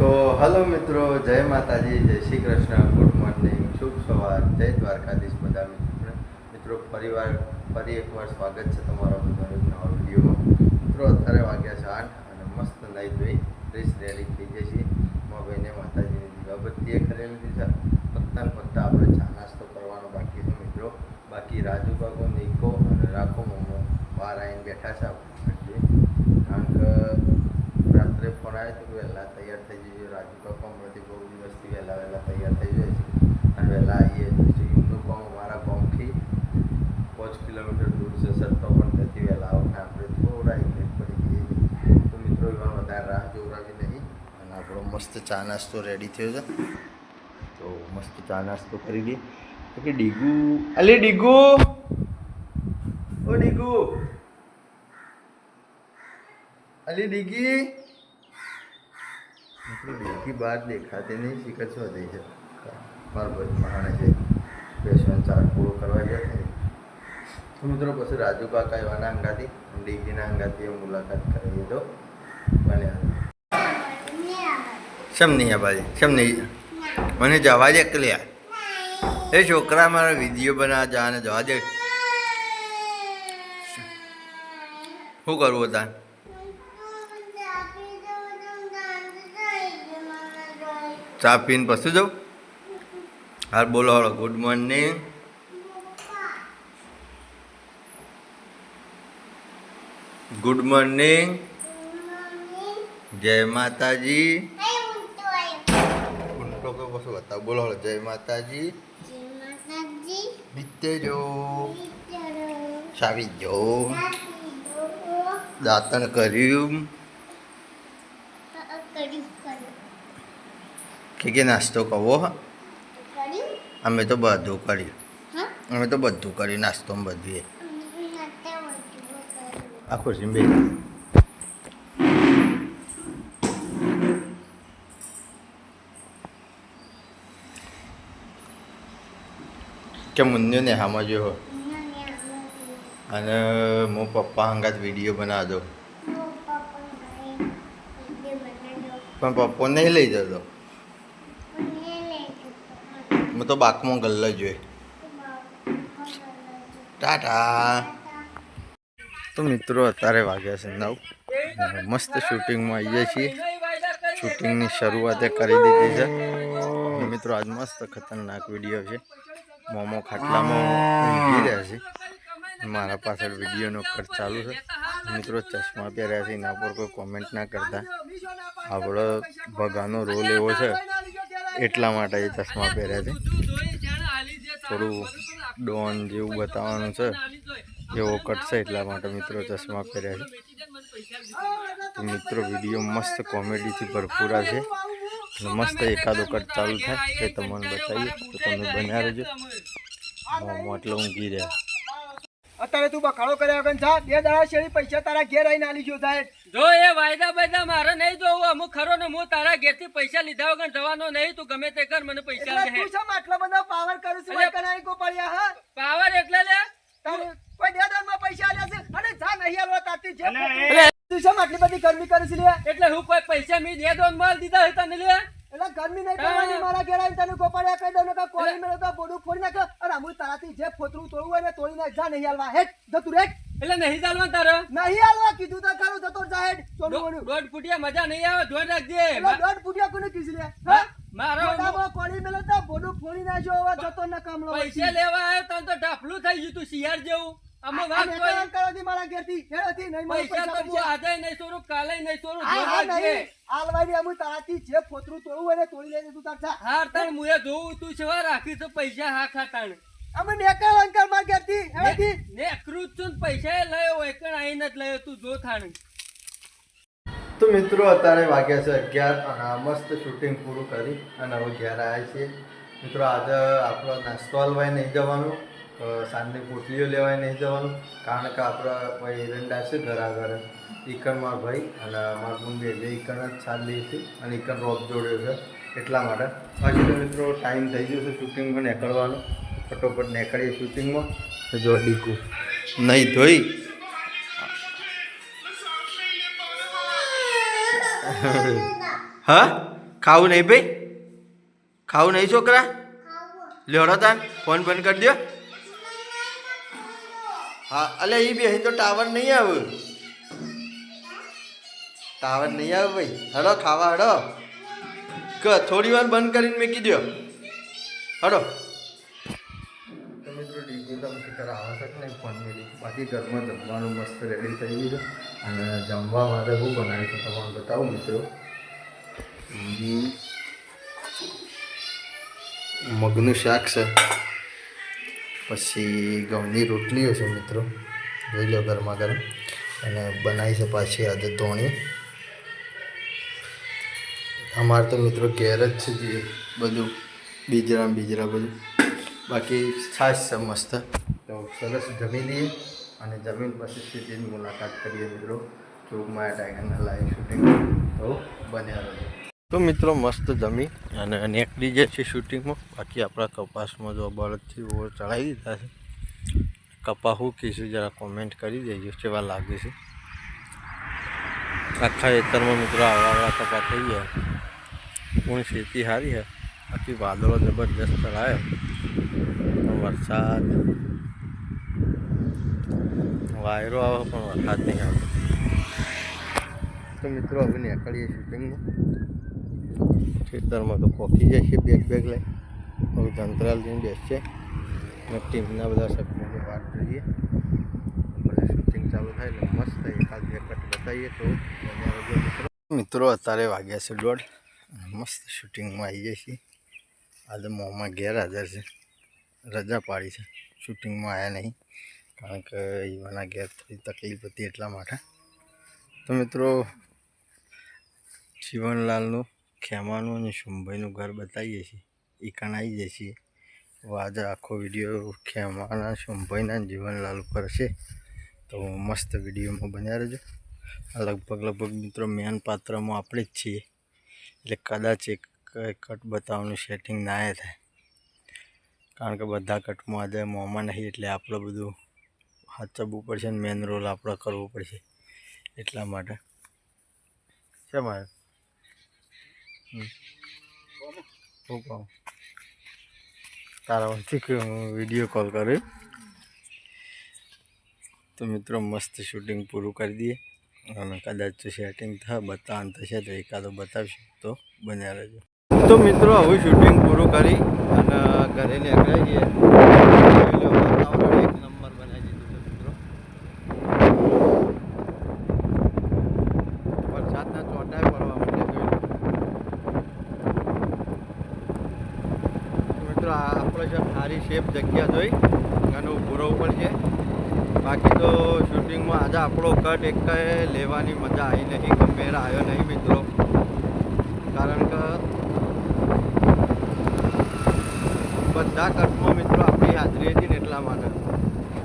તો હલો મિત્રો, જય માતાજી, જય શ્રી કૃષ્ણ, ગુડ મોર્નિંગ, શુભ સવાર, જય દ્વારકાધીશ બધા મિત્રો મિત્રો ફરીવાર ફરી એકવાર સ્વાગત છે તમારા બધાનો નવા મિત્રો, અત્યારે વાગ્યા છે આઠ અને મસ્ત નાઈ ધોઈ ફ્રેશ રેડી થઈ છે. મારા ભાઈને માતાજીની દીવાબત્તીએ લીધી છે. પત્તા પત્તા આપણે ચા નાસ્તો કરવાનો બાકી છે મિત્રો. બાકી રાજુ બાગો નિકો અને રાખો મોમો બહાર આવીને બેઠા છે રાત્રે ફોન આવ્યો વહેલા તૈયાર થઈ જઈએ રાજુ કાકા બહુ દિવસથી વહેલા વહેલા તૈયાર થઈ જાય છે અને વહેલા આવીએ પછી એમનું ગામ અમારા ગામથી પાંચ કિલોમીટર દૂર છે સત્તો પણ તેથી વહેલા આવો આપણે થોડા એક પડી જઈએ તો મિત્રો એમાં વધારે રાહ જોવડાવી નહીં અને આપણો મસ્ત ચા નાસ્તો રેડી થયો છે તો મસ્ત ચા નાસ્તો કરી દઈએ કે ડીગુ અલી ડીગુ ઓ ડીગુ અલી ડીગી મિત્રો ડીગી બહાર દેખાતી નહીં, શિખર થઈ છે. મારા ભાઈ મહાણે છે પેશન ચાર પૂરો કરવા ગયા છે. મિત્રો, પછી રાજુ કાકા એવાના અંગાથી ડીગીના અંગાથી મુલાકાત કરી તો બન્યા. શમ નહીં આ બાજુ શમ નહીં. મને જવા દે એકલ્યા એ છોકરા મારા વીડિયો બનાવવા જવાને જવા દે. શું કરવું હતા ચા પીને પછી જાઉં. હા બોલો હળો good morning good morning Jai Mataji. ઊંટો કે પછી બતાવો. બોલો હાલો જય માતાજી. બીતે જો. સાવી જો. દાંતણ કર્યું. કે કે નાસ્તો કરવો અમે તો બધું કર્યું. અમે તો બધું કર્યું નાસ્તો ને બધું એ આ ખુરશી બે કે મુન્યો ને હામાં જો અને હું પપ્પા હંગાત વીડિયો બનાવ દો પણ પપ્પો નહીં લઈ જતો? હું તો બાકમાં ગલ્લો જોઈએ ટાટા. તો મિત્રો, અત્યારે વાગ્યા છે નવ. મસ્ત શૂટિંગમાં આવીએ છીએ. શૂટિંગની શરૂઆતે કરી દીધી છે. મિત્રો, આજ મસ્ત ખતરનાક વીડિયો છે. મોમો ખાટલામાં મારા પાછળ વિડીયોનો કટ ચાલુ છે. મિત્રો, ચશ્મા પહેર્યા છે. એના પર કોઈ કોમેન્ટ ના કરતા. આપણો ભગાનો રોલ એવો છે. એટલા માટે એ ચશ્મા પહેર્યા છે. થોડું ડોન જેવું બતાવવાનું છે. એવો કટશે એટલા માટે મિત્રો ચશ્મા પહેર્યા છે. મિત્રો વીડિયો મસ્ત કોમેડીથી ભરપૂર છે. મસ્ત એકાદો કટ ચાલુ થાય. એ તમને બતાવીએ. તો તમે બન્યા રહેજો. એટલે ઊંઘી રહ્યા અત્યારે તું બખાડો કર્યા વગર જા બે દાડા શેરી પૈસા તારા ઘેર આવીને આલી જો સાહેબ જો એ વાયદા બાયદા મારે નહીં જોવું અમુક ખરો ને હું તારા ઘેરથી પૈસા લીધા વગર જવાનો નહીં તું ગમે તે કર મને પૈસા લે તું શું આટલો બધો પાવર કરું છું કનાઈ કો પડ્યા હા? પાવર એટલે લે. તારે કોઈ બે માં પૈસા આલ્યા છે? અને જા નહીં આલવા તાતી જે તું શું આટલી બધી ગરમી કરી છે એટલે હું કોઈ પૈસા મી દે દો માલ દીધા હતા તને લે. એટલે ગરમી નહીં કરવાની મારા ઘેર આવીને તને ગોપાળિયા કહી દઉં ને કોળી મેળો તો બોડું ફોડી નાખ. અને અમુ તારાથી જે ફોતરું તોડવું હોય ને તોડી નાખ. જા નહીં હાલવા. હેટ જતું રેટ એટલે નહીં ચાલવા તારે? નહીં હાલવા કીધું તો ખરું જતો જા હેટ સોનું દોઢ ફૂટિયા મજા નહીં આવે ધોઈ રાખજે. દોઢ ફૂટ્યા કોને કીધી લે? હા? મારો કોળી મેળો તો બોડું ફોડી નાખ્યો હવે જતો ન કામલો પૈસા લેવા આવ્યો તને તો ઢાફલું થઈ ગયું તું શિયાળ જેવું. વાત કોઈ મારા નહીં પૈસા તો પૈસા, આજે નહીં સોરું કાલે નહીં સોરું આ- ધોઈ આ રાખજે નહીં. આલવાની અમુક તારાથી જે ફોતરું તોડવું હોય ને તોડી લેજે તું તાર જા. હાર મુએ જોવું તું સેવા રાખી તો પૈસા હા ખાતાણ અમે નેકળાણ કર મારા ઘેરથી. હેડોથી. ને ક્રૂઝ છું ને પૈસા લયો એકણ આઈને જ લયો તું જો થાણ તો મિત્રો અત્યારે વાગ્યા છે અગિયાર અને મસ્ત શૂટિંગ પૂરું કરી અને હવે ઘેર આવ્યા છીએ મિત્રો આજે આપણો નાસ્તો હલવાઈ નહીં જવાનું સાંજની પોટલીઓ લેવાય નહીં જવાનું કારણ કે આપણા ભાઈ એરંડા છે ઘર આગળ ઈકણમાં ભાઈ અને મારા મમ્મી બે ઈકણ જ સાંજલી છે અને ઈકણ રોપ જોડ્યો છે એટલા માટે. બાકી તો મિત્રો ટાઈમ થઈ ગયો છે શૂટિંગમાં નીકળવાનો. ફટોફટ નીકળીએ શૂટિંગમાં. જો ડીકું નહીં ધોઈ. હા? ખાવું નહીં ભાઈ? ખાવું નહીં છોકરા? લેવડો તાન ફોન બંધ કરી દો હા અલે એ બી અહીં તો ટાવર નહીં આવે. ટાવર નહીં આવે ભાઈ. હડો ખાવા હડો. ક થોડી વાર બંધ કરીને મૂકી દો હડો. મિત્રો ડીગુ તો ફિકર તક નહીં? ફોન મેળી બાકી ઘરમાં જમવાનું મસ્ત રેડી થઈ ગયું અને જમવા માટે હું બનાવી છું તમને બતાવું મિત્રો. મગનું શાક છે. પછી ઘઉંની રોટલીઓ છે મિત્રો. જોઈ લો ગરમા ગરમ. અને બનાવી છે પાછી આજે ધોણી. અમારે તો મિત્રો ઘેર જ છે જે બધું, બીજરા બીજરા બધું. બાકી છાશ છે મસ્ત. તો સરસ જમી લઈએ અને જમીન પછી સીધી મુલાકાત કરીએ મિત્રો. ચોકમાં ટાઈગરના લાઈવ શૂટિંગ. તો બન્યા રહે તો મિત્રો, મસ્ત જમી અને નીકળી જાય છે શૂટિંગમાં. બાકી આપણા કપાસમાં જો બળદથી ઓર ચડાવી દીધા છે. કપા હું કહીશું જરા કોમેન્ટ કરી દેજો કેવા લાગે છે. આખા ખેતરમાં મિત્રો આવડા આવડા કપા થઈ ગયા. પણ ખેતી સારી છે બાકી વાદળો જબરજસ્ત ચડાયો. તો વરસાદ. વાયરો આવે પણ વરસાદ નહીં આવતો તો મિત્રો, હવે નીકળીએ શૂટિંગમાં. ખેતરમાં તો પોકી જાય છે, બેગ બેગ લઈ. હવે ધંતરાલ જઈને બેસશે અને ટીમના બધા સભ્યોની વાત જોઈએ. પછી શૂટિંગ ચાલુ થાય એટલે મસ્ત એકાદ બે કટ બતાવીએ તો મિત્રો. અત્યારે વાગ્યા છે દોઢ. મસ્ત શૂટિંગમાં આવી જાય છે. આજે મોંમાં ગેરહાજર છે. રજા પાડી છે. શૂટિંગમાં આવ્યા નહીં. કારણ કે યુવાના ઘેર થોડી તકલીફ હતી એટલા માટે. તો મિત્રો, જીવનલાલનું ખેમાનું અને શુંભાઈનું ઘર બતાવીએ છીએ. એ આવી જાય છીએ આજે આખો વીડિયો ખેમાના શુંભાઈના જીવનલાલ ઉપર છે તો મસ્ત વિડીયોમાં બન્યા રહેજો. લગભગ લગભગ મિત્રો મેન પાત્રમાં આપણે જ છીએ. એટલે કદાચ એક કટ બતાવવાનું સેટિંગ ના થાય. કારણ કે બધા કટમાં આજે મોંમાં નહીં, એટલે આપણે બધું હાચવવું પડશે ને મેન રોલ આપણે કરવો પડશે. એટલા માટે. શેમ તારા વનથી હું વીડિયો કોલ કર્યો તો મિત્રો મસ્ત શૂટિંગ પૂરું કરી દઈએ. અને કદાચ જો સેટિંગ થાય બતાવવાનું થશે તો એકાદો બતાવશું. તો બન્યા રહેજો. તો મિત્રો હવે શૂટિંગ પૂરું કરી અને ઘરે નીકળ્યા છીએ જોઈ લો, વાતાવરણ એક નંબર બનાવી દીધું છે મિત્રો વરસાદના ચોંટાય પડવા માટે જોઈ લો. તો મિત્રો આ આપણે છે સારી સેફ જગ્યા જોઈ. અને ઊભું પણ છે. બાકી તો શૂટિંગમાં આજે આપણો કટ એક લેવાની મજા આવી નહીં કમેરા આવ્યો નહીં મિત્રો. કારણ કે બધા કટમાં મિત્રો આપણી હાજરી હતી ને એટલા માટે.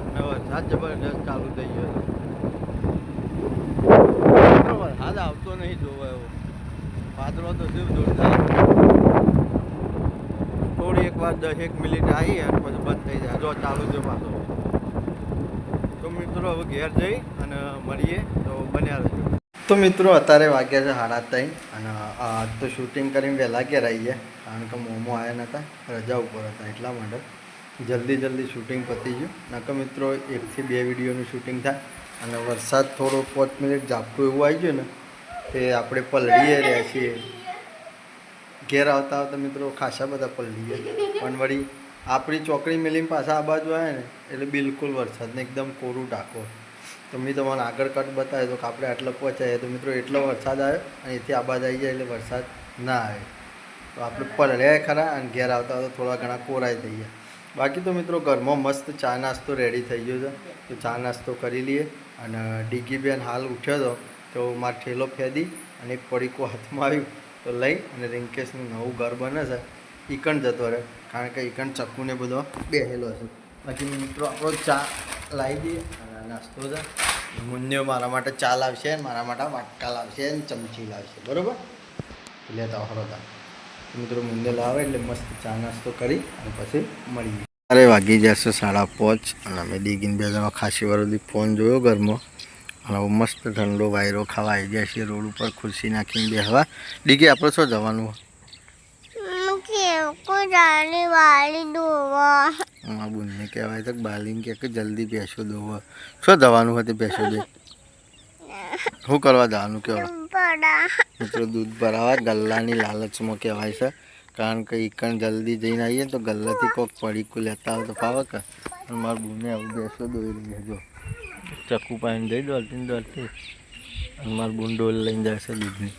અને વરસાદ જબરજસ્ત ચાલુ થઈ ગયો વરસાદ આવતો નહીં જોવા એવો. વાદળો તો શું જોરદાર. થોડી એક વાર દસ એક મિનિટ આવી અને પછી બંધ થઈ જાય. જો ચાલુ છે પાછો. તો મિત્રો, હવે ઘેર જઈ અને મળીએ તો બન્યા રહેજો. તો મિત્રો, અત્યારે વાગ્યા છે સાડા ત્રણ અને આજ તો શૂટિંગ કરીને વહેલા ઘેર આવી ગયા કારણ કે મોમો આવ્યા નહોતા રજા ઉપર હતા એટલા માટે. જલ્દી જલ્દી શૂટિંગ પતી ગયું. નકર મિત્રો, એકથી બે વિડીયોનું શૂટિંગ થાય અને વરસાદ થોડો પાંચ મિનિટ ઝાપટું એવું આવી ગયું ને, તે આપણે પલળીએ રહ્યા છીએ. ઘેર આવતા આવતા મિત્રો ખાસા બધા પલળીએ પણ વળી આપણી ચોકડી મેલીને પાછા આ બાજુ આવે ને, એટલે બિલકુલ વરસાદ ને એકદમ કોરું ટાંકો તો મેં તમને આગળ કટ બતાવ્યો તો કે આપણે આટલો પહોંચાય તો મિત્રો એટલો વરસાદ આવ્યો અને એથી આ બાજુ આવી જાય એટલે વરસાદ ના આવે. તો આપણે પલળ્યા ખરા અને ઘેર આવતા આવતા થોડા ઘણા કોરાઈ થઈ ગયા. બાકી તો મિત્રો ઘરમાં મસ્ત ચા નાસ્તો રેડી થઈ ગયો છે. તો ચા નાસ્તો કરી લઈએ અને ડીગી બેન હાલ ઉઠ્યો હતો તો મારો ઠેલો ફેદી અને એક પડીકો હાથમાં આવ્યું. તો લઈ અને રિંકેશનું નવું ઘર બને છે, ઈકણ જતો રહે. કારણ કે ઈકણ ચક્કુને બધો બેહેલો છે. પછી મિત્રો આપણો ચા લાવી દઈએ અને નાસ્તો છે. મુન્યો મારા માટે ચા લાવશે, મારા માટે વાટકા લાવશે ને ચમચી લાવશે. બરાબર? લેતા હરોતા મિત્રો, મુન્યો લાવે એટલે મસ્ત ચા નાસ્તો કરી અને પછી મળીએ. અરે વાગી જશે સાડા પાંચ અને અમે દીગીને બે જણા ખાસી વાર ફોન જોયો ઘરમાં. હવે મસ્ત ઠંડો વાયરો ખાવા આવી ગયા છે રોડ ઉપર ખુરશી નાખીને બેહવા. ડીગી આપણે શું જવાનું? આ બુનને કહેવાય તો બાલીને કહે કે જલ્દી બેસો દો શું જવાનું હતું બેસો દે શું કરવા જવાનું કહેવાય? મિત્રો દૂધ ભરાવા ગલ્લાની લાલચમાં કહેવાય છે. કારણ કે ઈકણ જલ્દી જઈને આવીએ તો ગલ્લાથી કોઈક પડીકું લેતા આવે તો ફાવે કે? મારા બુને આવું બેસો દોઈ રહી જો. ચક્કુ પાઈને દઈ દોડતી દોડતી અને મારું બુન લઈને છે દૂધની.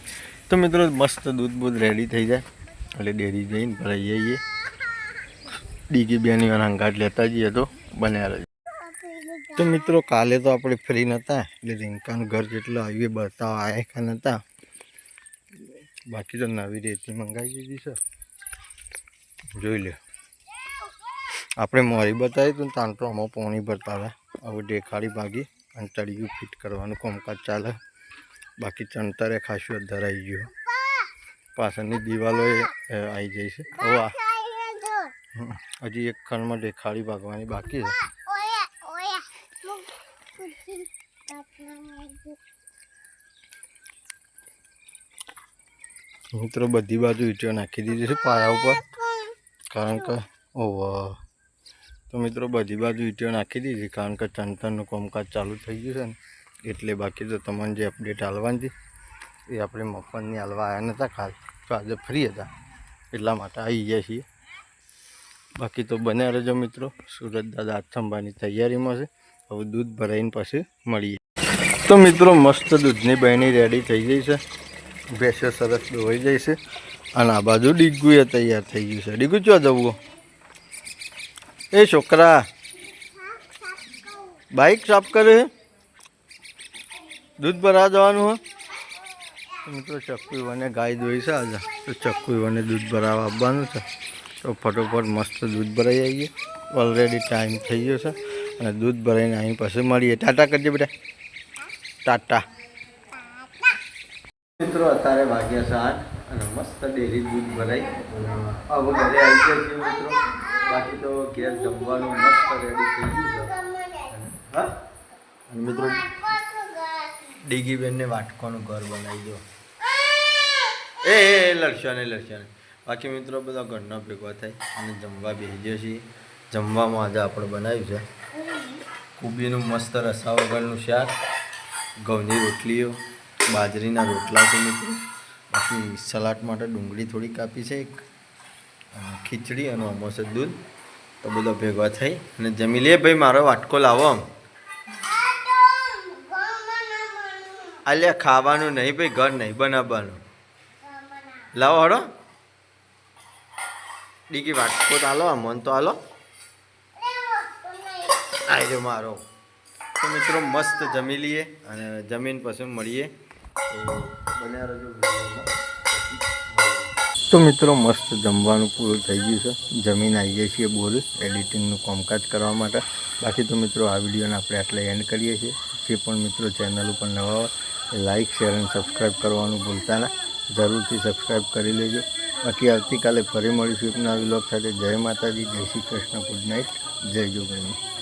તો મિત્રો મસ્ત દૂધ બૂધ રેડી થઈ જાય. એટલે ડેરી જઈને ભરાઈ જઈએ ડીગી બેની હંગાટ લેતા જઈએ તો બન્યા રહે તો મિત્રો કાલે તો આપણે ફ્રી નહોતા એટલે રિંકાનું ઘર જેટલું આવ્યું બતાવવા આવ્યા કે નહોતા બાકી તો નવી રેતી મંગાવી દીધી છે. જોઈ લે આપણે મોરી બતાવી ને તાન તો આમાં પોણી ભરતા હવે દેખાડી ભાગી. અને તળિયું ફિટ કરવાનું કામકાજ ચાલે. બાકી ચણતરે ખાસું ધરાઈ ગયું. પાછળની દિવાલો આવી જાય છે. હવે. હજી એક ખંડમાં દેખાડી ભાગવાની બાકી છે. મિત્રો બધી બાજુ ઈંટો નાખી દીધી છે પાયા ઉપર. કારણ કે ઓહો તો મિત્રો બધી બાજુ ઈંટો નાખી દીધી, કારણ કે ચણતરનું કામકાજ ચાલુ થઈ ગયું છે ને, એટલે બાકી તો તમને જે અપડેટ હાલવાની એ આપણે મફતની હાલવા આવ્યા નહોતા ખાસ તો આજે ફ્રી હતા, એટલા માટે આવી ગયા છીએ. બાકી તો બન્યા રહેજો મિત્રો, સુરત દાદા હાથ તૈયારીમાં છે, હવે દૂધ ભરાઈને પછી મળીએ. તો મિત્રો મસ્ત દૂધની બહેની રેડી થઈ ગઈ છે, ભેંસો સરસ દોવાઈ જાય છે, અને આ બાજુ ડીગુએ તૈયાર થઈ ગયું છે. ડીગું ચો જવું? એ છોકરા બાઈક સાફ કરે દૂધ ભરા જવાનું હો? તો મિત્રો ચક્કુ વને ગાય દોઈ છે આજે. તો ચક્કુ વને દૂધ ભરાવા આવવાનું છે. તો ફટોફટ મસ્ત દૂધ ભરાઈ આવીએ. ઓલરેડી ટાઈમ થઈ ગયો છે. અને દૂધ ભરાઈને અહીં પાસે મળીએ. ટાટા કરજે બેટા ટાટા. મિત્રો, અત્યારે વાગ્યા છે અને મસ્ત ડેરી દૂધ ભરાઈ. હવે ઘરે આવી ગયા મિત્રો. બાકી તો ઘેર જમવાનું મસ્ત રેડી થઈ ગયું છે. હા? અને મિત્રો ડીગી બેનને વાટકોનું ઘર બનાવી દો. એ એ લડશો ને લડશો ને બાકી મિત્રો બધા ઘરના ભેગા થાય અને જમવા બેસીએ છીએ. જમવામાં આજે આપણે બનાવ્યું છે કુબીનું મસ્ત રસા વગરનું શાક ઘઉંની રોટલીઓ બાજરીના રોટલા છે મિત્રો. બાકી સલાડ માટે ડુંગળી થોડી કાપી છે ખીચડી અને અમો છે દૂધ. તો બધો ભેગા થઈ અને જમી લે ભાઈ, મારો વાટકો લાવો આમ. અલ્યા, ખાવાનું નહીં ભાઈ, ઘર નહીં બનાવવાનું. લાવો હડો ડીકી, વાટકો તો હાલો મન તો હાલો આવ્યો મારો. તો મિત્રો, મસ્ત જમી લઈએ અને જમીન પછી મળીએ. તો બન્યા વિડીયોમાં. તો મિત્રો મસ્ત જમવાનું પૂરું થઈ ગયું છે. જમીન આવીએ છીએ બોલ એડિટિંગનું કામકાજ કરવા માટે. બાકી તો મિત્રો આ વિડીયોને આપણે આટલે એન્ડ કરીએ છીએ. જે પણ મિત્રો ચેનલ ઉપર નવા હોય લાઇક શેર અને સબસ્ક્રાઈબ કરવાનું ભૂલતા ના. જરૂરથી સબસ્ક્રાઈબ કરી લેજો. બાકી આવતીકાલે ફરી મળીશું એક નવી લોક સાથે. જય માતાજી, જય શ્રી કૃષ્ણ ગુડ નાઇટ જય જોગણી